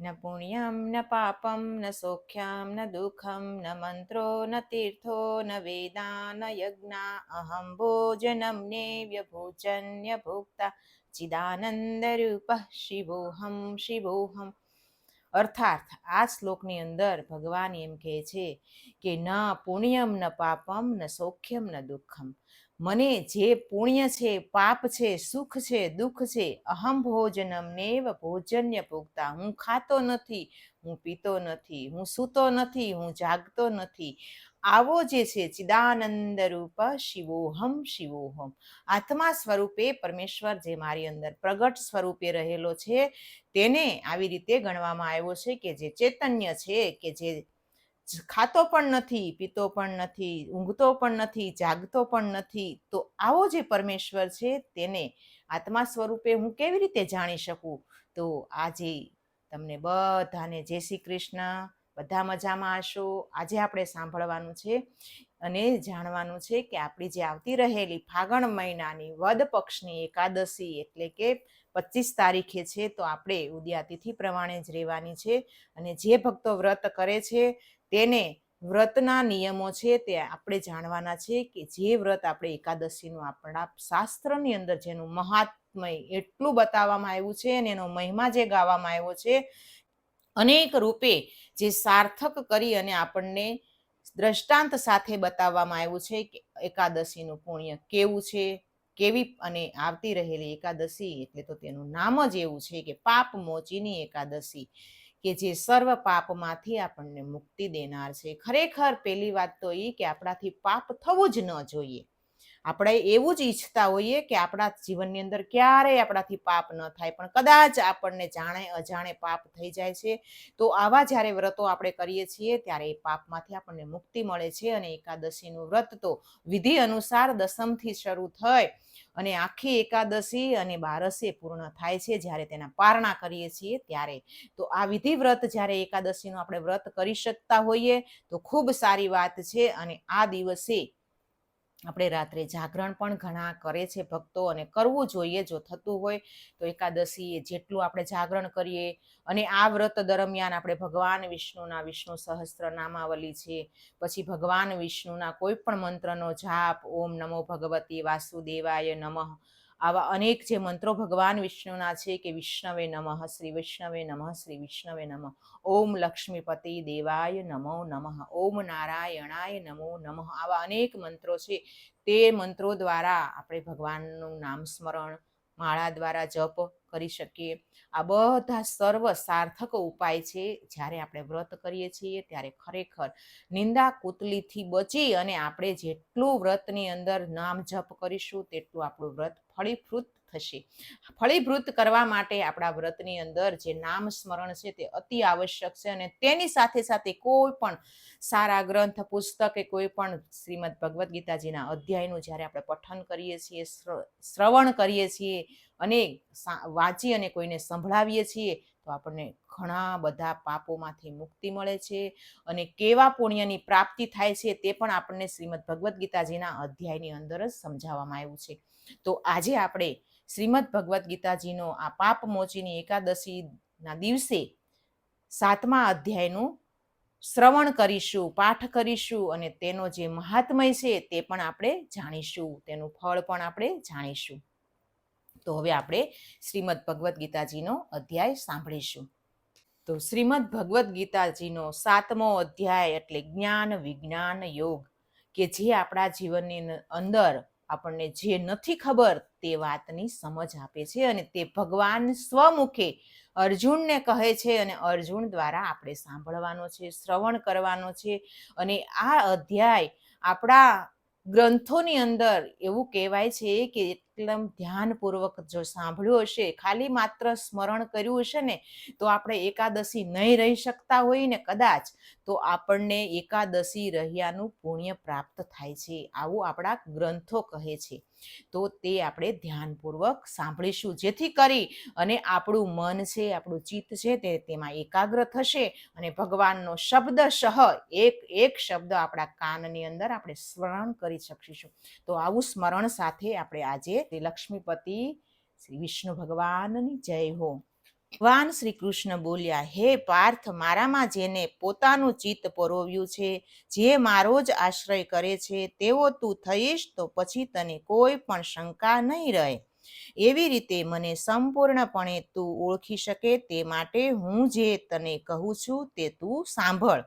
ન પુણ્યમ ન પાપમ ન સૌખ્યમ ન દુઃખમ ન મંત્રો ન તીર્થો ન વેદા ન યજ્ઞા અહમ ભોજનમ નેવ્ય ભોજન્ય ભોક્તા ચિદાનંદરૂપ શિવોહમ શિવોહમ અર્થાર્થ આ શ્લોકની અંદર ભગવાન એમ કહે છે કે ન પુણ્યમ ન પાપમ ન સૌખ્યમ ન દુઃખમ મને જે પુણ્ય છે, પાપ છે, સુખ છે, દુઃખ છે, અહમ ભોજનમ નેવ ભોજન્ય ભોગતા. હું ખાતો નથી, હું પીતો નથી, હું સૂતો નથી, હું જાગતો નથી. આવો જે છે, ચિદાનંદ રૂપ શિવોહમ શિવોહમ. આત્મા સ્વરૂપે પરમેશ્વર જે મારી અંદર પ્રગટ સ્વરૂપે રહેલો છે, તેને આવી રીતે ગણવામાં આવ્યો છે કે જે ચૈતન્ય છે, કે જે ખાતો પણ નથી, પીતો પણ નથી, ઊંઘતો પણ નથી, જાગતો પણ નથી, તો આવો જે પરમેશ્વર છે તેને આત્મા સ્વરૂપે હું કેવી રીતે જાણી શકું? તો આજે તમને બધાને જય શ્રી કૃષ્ણ, બધા મજામાં હશો? આજે આપણે સાંભળવાનું છે અને જાણવાનું છે કે આપણી જે આવતી રહેલી ફાગણ મહિનાની વદ પક્ષની એકાદશી એટલે કે પચીસ તારીખે છે, તો આપણે ઉદ્યાતિથિ પ્રમાણે જ રહેવાની છે અને જે ભક્તો વ્રત કરે છે તેને વ્રતના નિયમો છે તે આપણે જાણવાના છે કે જે વ્રત આપણે એકાદશીનું આપણા શાસ્ત્રની અંદર જેનું મહાત્મય એટલું બતાવવામાં આવ્યું છે અને એનો મહિમા જે ગાવામાં આવ્યો છે, અનેક રૂપે જે સાર્થક કરી અને આપણને દ્રષ્ટાંત સાથે બતાવવામાં આવ્યું છે કે એકાદશીનું પુણ્ય કેવું છે, કેવી અને આવતી રહેલી એકાદશી એટલે તો તેનું નામ જ એવું છે કે પાપ મોચીની એકાદશી. કે જે સર્વ પાપમાંથી આપણને મુક્તિ દેનાર છે. ખરેખર પહેલી વાત તો એ કે આપણાથી પાપ થવું જ ન જોઈએ. આપણે એવું જ ઈચ્છતા હોઈએ કે આપણા જીવનની અંદર ક્યારેય આપણાથી પાપ ન થાય. પણ કદાચ આપણને જાણે અજાણે પાપ થઈ જાય છે. તો આવા જ્યારે વ્રતો આપણે કરીએ છીએ ત્યારે એ પાપમાંથી આપણને મુક્તિ મળે છે અને એકાદશીનું વ્રત તો વિધિ અનુસાર દસમથી શરૂ થાય. અને આખી એકાદશી અને બારસે પૂર્ણ થાય છે જ્યારે તેના પારણા કરીએ છીએ ત્યારે. તો આ વિધિ વ્રત જ્યારે એકાદશીનું આપણે વ્રત કરી શકતા હોઈએ તો ખૂબ સારી વાત છે અને આ દિવસે આપણે રાત્રે જાગરણ પણ ઘણા કરે છે ભક્તો અને કરવું જોઈએ જો થતું હોય તો એકાદશી જેટલું આપણે જાગરણ કરીએ અને આ વ્રત દરમિયાન આપણે ભગવાન વિષ્ણુના વિષ્ણુ સહસ્ત્ર નામાવલી છે, પછી ભગવાન વિષ્ણુના કોઈ પણ મંત્રનો જાપ, ઓમ નમો ભગવતી વાસુદેવાય નમઃ આવા અનેક જે મંત્રો ભગવાન વિષ્ણુના છે કે વિષ્ણવે નમઃ, શ્રી વૈષ્ણવે નમઃ, શ્રી વિષ્ણવે નમઃ. ઓમ લક્ષ્મીપતિ દેવાય નમો નમઃ, ઓમ નારાયણાય નમો નમઃ. આવા અનેક મંત્રો છે. તે મંત્રો દ્વારા આપણે ભગવાનનું નામ સ્મરણ, માળા દ્વારા જપ કરી શકીએ. આ બધા સર્વ સાર્થક ઉપાય છે. જ્યારે આપણે વ્રત કરીએ છીએ, ત્યારે ખરેખર નિંદા કુતલીથી બચી અને આપણે જેટલું વ્રતની અંદર નામ જપ કરીશું, તેટલું આપણું વ્રત ફળીફૃત થશે. ફળીભૂત કરવા માટે આપણા વ્રતની અંદર જે નામ સ્મરણ છે તે અતિ આવશ્યક છે અને તેની સાથે સાથે કોઈ પણ સારા ગ્રંથ, પુસ્તક કે કોઈ પણ શ્રીમદ ભગવદ્ ગીતાજીના અધ્યાયનું જ્યારે આપણે પઠન કરીએ છીએ શ્રવણ કરીએ છીએ અને વાંચી અને કોઈને સંભળાવીએ છીએ, તો આપણને ઘણા બધા પાપોમાંથી મુક્તિ મળે છે અને કેવા પુણ્યની પ્રાપ્તિ થાય છે તે પણ આપણને શ્રીમદ ભગવદ્ ગીતાજીના અધ્યાયની અંદર જ સમજાવવામાં આવ્યું છે. તો આજે આપણે શ્રીમદ ભગવદ્ ગીતાજીનો આ પાપ મોચીની એકાદશીના દિવસે સાતમા અધ્યાયનું શ્રવણ કરીશું, પાઠ કરીશું અને તેનો જે મહાત્મય છે તે પણ આપણે જાણીશું, તેનું ફળ પણ આપણે જાણીશું. તો હવે આપણે શ્રીમદ ભગવદ્ ગીતાજીનો અધ્યાય સાંભળીશું. તો શ્રીમદ ભગવદ્ ગીતાજીનો સાતમો અધ્યાય એટલે જ્ઞાન, વિજ્ઞાન, યોગ, કે જે આપણા જીવનની અંદર આપણને જે નથી ખબર તે વાતની સમજ આપે છે અને તે ભગવાન સ્વમુખે અર્જુનને કહે છે અને અર્જુન દ્વારા આપણે સાંભળવાનો છે, શ્રવણ કરવાનો છે અને આ અધ્યાય આપણા ગ્રંથોની અંદર એવું કહેવાય છે કે એકદમ ધ્યાનપૂર્વક જો સાંભળ્યું હશે, ખાલી માત્ર સ્મરણ કર્યું હશે ને, તો આપણે એકાદશી નહીં રહી શકતા હોય ને કદાચ, તો આપણને એકાદશી રહ્યાનું પુણ્ય પ્રાપ્ત થાય છે. આવું આપણા ગ્રંથો કહે છે. તો તે આપણે ધ્યાનપૂર્વક સાંભળીશું. જેથી કરી અને આપણું મન છે, આપણું ચિત્ત છે તે તેમાં એકાગ્ર થશે અને ભગવાનનો શબ્દ સહ એક એક શબ્દ આપણા કાનની અંદર આપણે સ્મરણ કરી શકીશું. તો આવું સ્મરણ સાથે આપણે આજે શ્રી લક્ષ્મીપતિ શ્રી વિષ્ણુ ભગવાનની જય હો ભગવાન શ્રી કૃષ્ણ બોલ્યા હે પાર્થ મારામાં જેને પોતાનું ચિત્ત પરોવ્યું છે, જે મારો જ આશ્રય કરે છે, તેવો તું થઈશ તો પછી તને કોઈ પણ શંકા નહીં રહે. એવી રીતે મને સંપૂર્ણપણે તું ઓળખી શકે તે માટે હું જે તને કહું છું તે તું સાંભળ.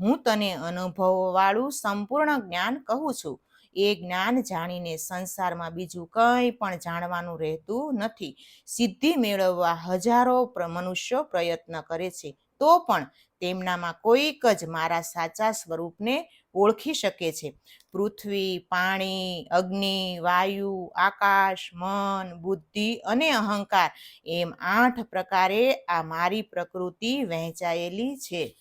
હું તને અનુભવવાળું સંપૂર્ણ જ્ઞાન કહું છું. એ જ્ઞાન જાણીને સંસારમાં બીજું કંઈ પણ જાણવાનું રહેતું નથી. સિદ્ધિ મેળવવા હજારો મનુષ્યો પ્રયત્ન કરે છે. તો પણ તેમનામાં કોઈક જ મારા સાચા સ્વરૂપને ઓળખી શકે છે. પૃથ્વી, પાણી, અગ્નિ, વાયુ, આકાશ, મન, બુદ્ધિ અને અહંકાર એમ આઠ પ્રકારે આ મારી પ્રકૃતિ વહેંચાયેલી છે.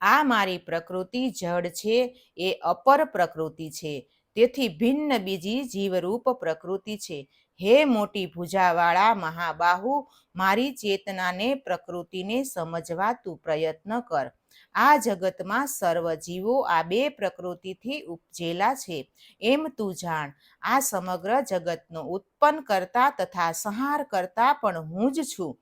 આ મારી પ્રકૃતિ જડ છે. એ અપર પ્રકૃતિ છે. તેથી ભિન્ન બીજી જીવરૂપ પ્રકૃતિ છે. હે મોટી ભુજાવાળા મહાબાહુ, મારી ચેતનાને પ્રકૃતિને સમજવા તું પ્રયત્ન કર. આ જગતમાં સર્વ જીવો આ બે પ્રકૃતિથી ઉપજેલા છે. એમ તું જાણ. આ સમગ્ર જગતનો ઉત્પન્ન કરતા તથા સંહાર કરતા પણ હું જ છું.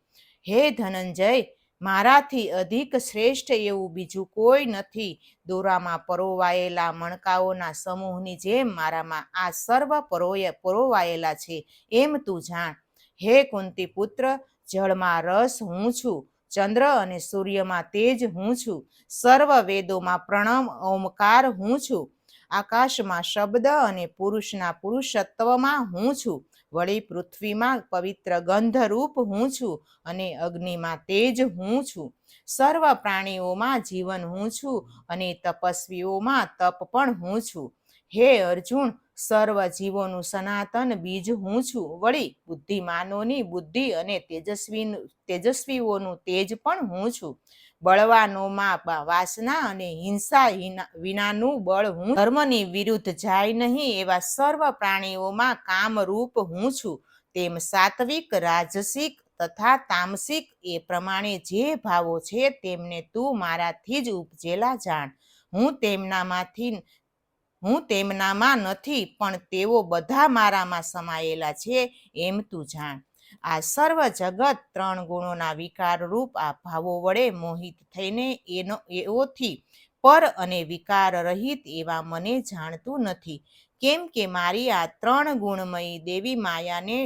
હે ધનંજય મારાથી અધિક શ્રેષ્ઠ એવું બીજું કોઈ નથી. દોરામાં પરોવાયેલા મણકાઓના સમૂહની જેમ મારામાં આ સર્વ પરોય, પરોવાયેલા છે, એમ તું જાણ. હે કુંતી પુત્ર જળમાં રસ હું છું, ચંદ્ર અને સૂર્યમાં તેજ હું છું, સર્વ વેદોમાં પ્રણમ, ઓમકાર હું છું, આકાશમાં શબ્દ અને પુરુષના પુરુષત્વમાં હું છું વળી પૃથ્વીમાં પવિત્ર ગંધરૂપ હું છું અને અગ્નિમાં તેજ હું છું. સર્વ પ્રાણીઓમાં જીવન હું છું અને તપસ્વીઓમાં તપ પણ હું છું. હે અર્જુન, સર્વ જીવોનું સનાતન બીજ હું છું. વળી બુદ્ધિમાનોની બુદ્ધિ અને તેજસ્વી તેજસ્વીઓનું તેજ પણ હું છું. બળવાનોમાં વાસના અને હિંસા વિનાનું બળ હું ધર્મની વિરુદ્ધ જાય નહીં એવા સર્વ પ્રાણીઓમાં કામરૂપ હું છું. તેમ સાત્વિક, રાજસિક તથા તામસિક એ પ્રમાણે જે ભાવો છે તેમને તું મારાથી જ ઉપજેલા જાણ. હું તેમનામાંથી હું તેમનામાં નથી પણ તેઓ બધા મારામાં સમાયેલા છે એમ તું જાણ. આ સર્વ જગત ત્રણ ગુણોના વિકાર રૂપ આ ભાવો વડે મોહિત થઈને એનો, એઓથી પર અને વિકાર રહિત એવા મને જાણતું નથી. કેમ કે મારી આ ત્રણ ગુણમયી દેવી માયાને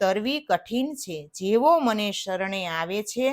તરવી કઠિન છે. જેવો મને શરણે આવે છે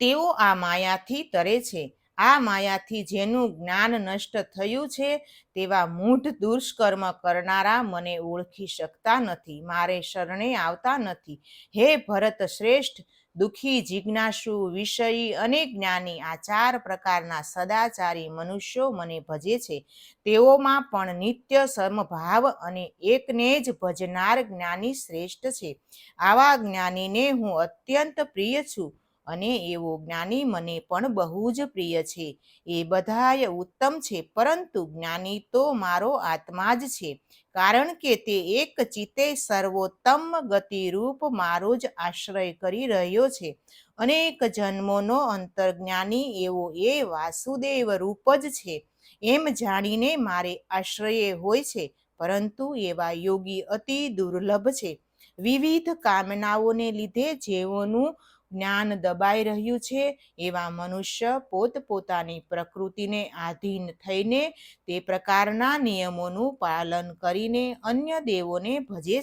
તેઓ આ માયાથી તરે છે. આ માયાથી જેનું જ્ઞાન નષ્ટ થયું છે, તેવા મૂઢ દુષ્કર્મ કરનારા મને ઓળખી શકતા નથી, મારે શરણે આવતા નથી. હે ભરત શ્રેષ્ઠ, દુઃખી, જિજ્ઞાસુ, વિષયી અને જ્ઞાની આ ચાર પ્રકારના સદાચારી મનુષ્યો મને ભજે છે. તેઓમાં પણ નિત્ય સમભાવ અને એકને જ ભજનાર જ્ઞાની શ્રેષ્ઠ છે. આવા જ્ઞાનીને હું અત્યંત પ્રિય છું. અને એવો જ્ઞાની મને પણ બહુ જ પ્રિય છે. એ બધાય ઉત્તમ છે, પરંતુ જ્ઞાની તો મારો આત્મા જ છે. કારણ કે તે એક ચિત્તે સર્વોત્તમ ગતિરૂપ મારો જ આશ્રય કરી રહ્યો છે. અનેક જન્મોનો અંતર્જ્ઞાની એવો એ વાસુદેવ રૂપ જ છે. એમ જાણીને મારે આશ્રયે હોય છે, પરંતુ એવા યોગી અતિ દુર્લભ છે. વિવિધ કામનાઓને લીધે જેઓનું જ્ઞાન દબાઈ રહ્યું છે એવા મનુષ્ય પોતપોતાની પ્રકૃતિને આધીન થઈને તે પ્રકારના નિયમોનું પાલન કરીને અન્ય દેવોને ભજે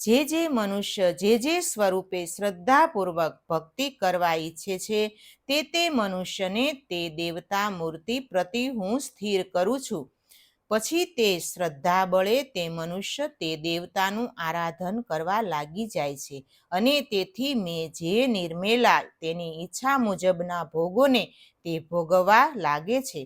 જે જે મનુષ્ય જે જે સ્વરૂપે શ્રદ્ધાપૂર્વક ભક્તિ કરવા ઈચ્છે છે તે તે મનુષ્યને તે દેવતા મૂર્તિ પ્રતિ હું સ્થિર કરું છું. પછી તે શ્રદ્ધા બળે તે મનુષ્ય તે દેવતાનું આરાધન કરવા લાગી જાય છે. અને તેથી મેં જે નિર્મેલા તેની ઈચ્છા મુજબના ભોગોને તે ભોગવવા લાગે છે.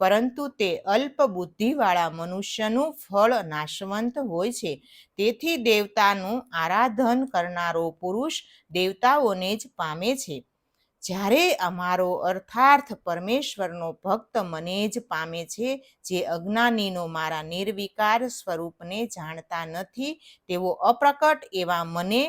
પરંતુ તે અલ્પ બુદ્ધિવાળા મનુષ્યનું ફળ નાશવંત હોય છે. તેથી દેવતાનું આરાધન કરનારો પુરુષ દેવતાઓને જ પામે છે. જ્યારે અમારો અર્થાર્થ પરમેશ્વરનો ભક્ત મને જ પામે છે, જે અજ્ઞાનીનો મારા નિર્વિકાર સ્વરૂપને જાણતા નથી તેવો અપ્રકટ એવા મને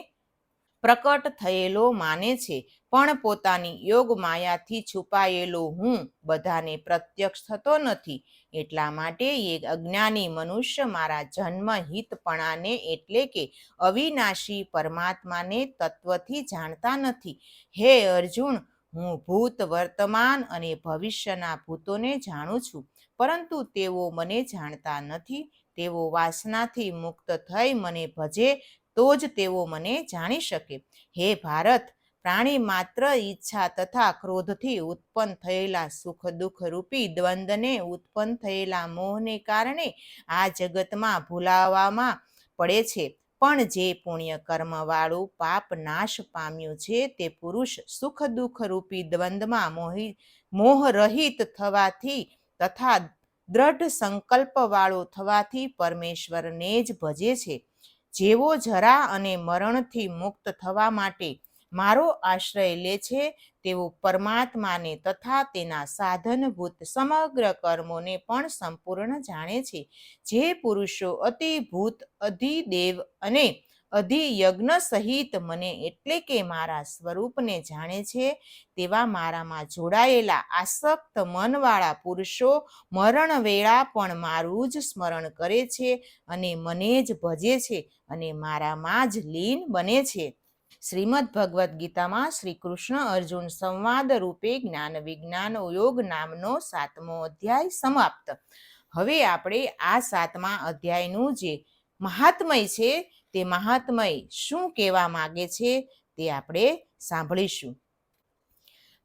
પ્રકટ થયેલો માને છે. પણ પોતાની યોગ માયાથી છુપાયેલો હું બધાને પ્રત્યક્ષ થતો નથી. એટલા માટે એક અજ્ઞાની મનુષ્ય મારા જન્મ હિતપણાને એટલે કે અવિનાશી પરમાત્માને તત્વથી જાણતા નથી. હે અર્જુન, હું ભૂત વર્તમાન અને ભવિષ્યના ભૂતોને જાણું છું, પરંતુ તેઓ મને જાણતા નથી. તેઓ વાસનાથી મુક્ત થઈ મને ભજે તો જ તેઓ મને જાણી શકે. હે ભારત, પ્રાણી માત્ર ઈચ્છા તથા ક્રોધથી ઉત્પન્ન થયેલા સુખ દુઃખ રૂપી દ્વંદને ઉત્પન્ન થયેલા મોહને કારણે આ જગતમાં ભૂલાવામાં પડે છે. પણ જે પુણ્ય કર્મવાળું પાપ નાશ પામ્યું છે તે પુરુષ સુખ દુઃખ રૂપી દ્વંદમાં મોહી, મોહરહિત થવાથી તથા દ્રઢ સંકલ્પવાળો થવાથી પરમેશ્વરને જ ભજે છે. જેવો જરા અને મરણથી મુક્ત થવા માટે મારો આશ્રય લે છે તેઓ પરમાત્માને તથા તેના સાધનભૂત સમગ્ર કર્મોને પણ સંપૂર્ણ જાણે છે. જે પુરુષો અતિભૂત અધિદેવ અને અધિયજ્ઞ સહિત મને એટલે કે મારા સ્વરૂપને જાણે છે તેવા મારામાં જોડાયેલા આસક્ત મનવાળા પુરુષો મરણ વેળા પણ મારું જ સ્મરણ કરે છે અને મને જ ભજે છે અને મારામાં જ લીન બને છે. શ્રીમદ ભગવદ્ ગીતામાં શ્રી કૃષ્ણ અર્જુન સંવાદ રૂપે જ્ઞાન વિજ્ઞાન યોગ નામનો સાતમો અધ્યાય સમાપ્ત. હવે આપણે આ સાતમા અધ્યાયનું જે મહાત્મય છે તે મહાત્મય શું કહેવા માગે છે તે આપણે સાંભળીશું.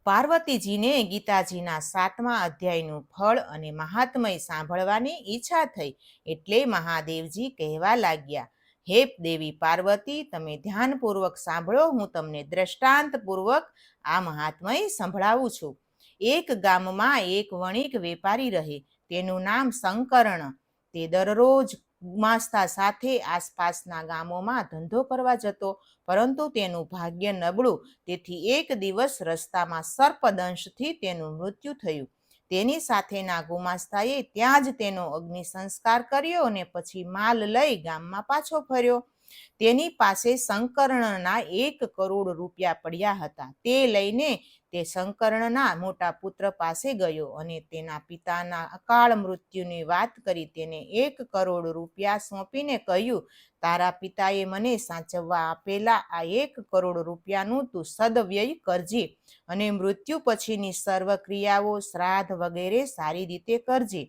પાર્વતીજીને ગીતાજીના સાતમા અધ્યાયનું ફળ અને મહાત્મય સાંભળવાની ઈચ્છા થઈ એટલે મહાદેવજી કહેવા લાગ્યા, હે દેવી પાર્વતી, તમે ધ્યાનપૂર્વક સાંભળો, હું તમને દ્રષ્ટાંતપૂર્વક આ મહાત્મય સંભળાવું છું. એક ગામમાં એક વણિક વેપારી રહે, તેનું નામ શંકરણ તે દરરોજ ગુમાસ્તા સાથે આસપાસના ગામોમાં ધંધો કરવા જતો, પરંતુ તેનું ભાગ્ય નબળું. તેથી એક દિવસ રસ્તામાં સર્પદંશથી તેનું મૃત્યુ થયું. તેની સાથેના ગુમાસ્તાએ ત્યાં જ તેનો અગ્નિ સંસ્કાર કર્યો અને પછી માલ લઈ ગામમાં પાછો ફર્યો. તેની પાસે શંકરણના એક કરોડ રૂપિયા પડ્યા હતા. તે લઈને તે શંકરણના મોટા પુત્ર પાસે ગયો અને તેના પિતાના અકાળ મૃત્યુની વાત કરી તેને એક કરોડ રૂપિયા સોંપીને કહ્યું, તારા પિતાએ મને સાચવવા આપેલા આ એક કરોડ રૂપિયાનું તું સદવ્યય કરજે અને મૃત્યુ પછીની સર્વ ક્રિયાઓ શ્રાદ્ધ વગેરે સારી રીતે કરજે.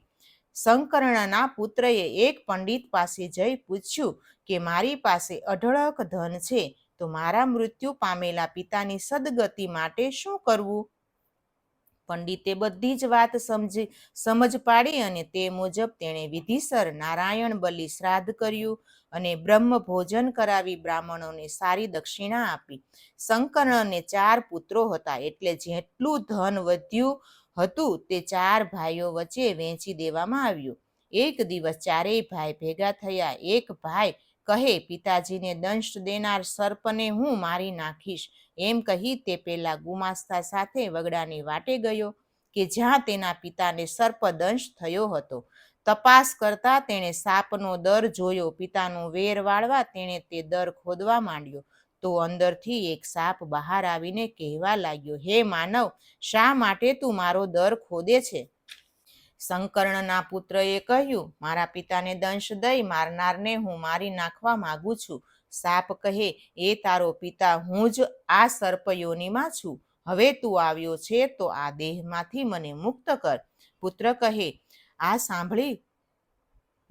શંકરણના પુત્રએ એક પંડિત પાસે જઈ પૂછ્યું કે, મારી પાસે અઢળક ધન છે, તો મારા મૃત્યુ પામેલા પિતાની સદગતિ માટે શું કરવું? પંડિતે બધી જ વાત સમજી, સમજ પાડી અને તે મુજબ તેણે વિધિસર નારાયણ બલિ શ્રાદ્ધ કર્યું અને બ્રહ્મ ભોજન કરાવી બ્રાહ્મણોને સારી દક્ષિણા આપી. શંકરણને ચાર પુત્રો હતા એટલે જેટલું ધન વધ્યું હતું તે ચાર ભાઈઓ વચ્ચે વેચી દેવામાં આવ્યું. એક દિવસ ચારેય ભાઈ ભેગા થયા. એક ભાઈ કહે, પિતાજીને દંશ દેનાર સર્પને હું મારી નાખીશ. એમ કહી તે પેલા ગુમાસ્તા સાથે વગડાની વાટે ગયો કે જ્યાં તેના પિતાને સર્પદંશ થયો હતો. તપાસ કરતા તેણે સાપનો દર જોયો. પિતાનો વેર વાળવા તેણે તે દર ખોદવા માંડ્યો. તો અંદરથી એક સાપ બહાર આવીને કહેવા લાગ્યો, હે માનવ, શા માટે તું મારો દર ખોદે છે? શંકર્ણના પુત્રએ કહ્યું, મારા પિતાને દંશ દઈ મારનારને હું મારી નાખવા માગું છું. સાપ કહે, એ તારો પિતા, હું જ આ સર્પયોનીમાં છું. હવે તું આવ્યો છે તો આ દેહમાંથી મને મુક્ત કર. પુત્ર કહે, આ સાંભળી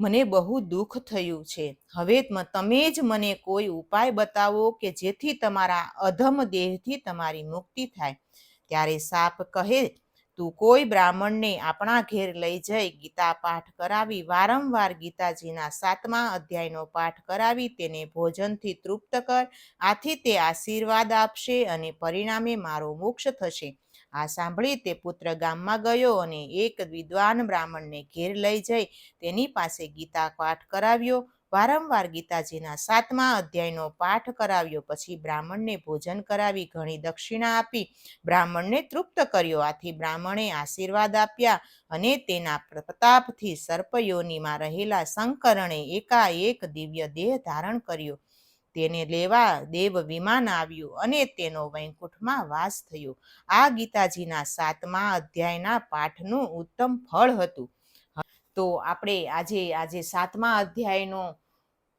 મને બહુ દુઃખ થયું છે. હવે તમે જ મને કોઈ ઉપાય બતાવો કે જેથી તમારા અધમ દેહથી તમારી મુક્તિ થાય. ત્યારે સાપ કહે, તું કોઈ બ્રાહ્મણને આપણા ઘેર લઈ જઈ. ગીતા પાઠ કરાવી. વારંવાર ગીતાજીના સાતમા અધ્યાયનો પાઠ કરાવી, તેને ભોજનથી તૃપ્ત કર. આથી તે આશીર્વાદ આપશે અને પરિણામે મારો મોક્ષ થશે. આ સાંભળી તે પુત્ર ગામમાં ગયો અને એક વિદ્વાન બ્રાહ્મણને ઘેર લઈ જઈ તેની પાસે ગીતા પાઠ કરાવ્યો. વારંવાર ગીતાજીના સાતમા અધ્યાયનો પાઠ કરાવ્યો. પછી બ્રાહ્મણને ભોજન કરાવી ઘણી દક્ષિણા આપી. બ્રાહ્મણને તૃપ્ત કર્યો. આથી બ્રાહ્મણે આશીર્વાદ આપ્યા અને તેના પ્રતાપથી સર્પયોનીમાં રહેલા શંકરણે એકાએક દિવ્ય દેહ ધારણ કર્યો. તેને લેવા દેવ વિમાન આવ્યું અને તેનો વૈકુંઠમાં વાસ થયો. આ ગીતાજીના સાતમા અધ્યાયના પાઠનું ઉત્તમ ફળ હતું. તો આપણે આજે આજે સાતમા અધ્યાયનો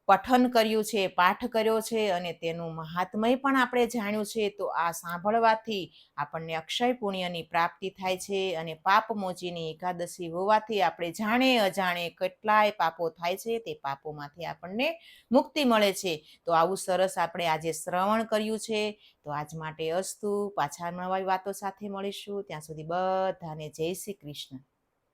પઠન કર્યું છે, પાઠ કર્યો છે અને તેનું મહાત્મય પણ આપણે જાણ્યું છે, તો આ સાંભળવાથી આપણને અક્ષય પુણ્યની પ્રાપ્તિ થાય છે અને પાપ મોચીની એકાદશી હોવાથી આપણે જાણે અજાણે કેટલાય પાપો થાય છે, તે પાપોમાંથી આપણને મુક્તિ મળે છે. તો આવું સરસ આપણે આજે શ્રવણ કર્યું છે. તો આજ માટે અસ્તુ, પાછા નવા વાતો સાથે મળીશું. ત્યાં સુધી બધાને જય શ્રી કૃષ્ણ.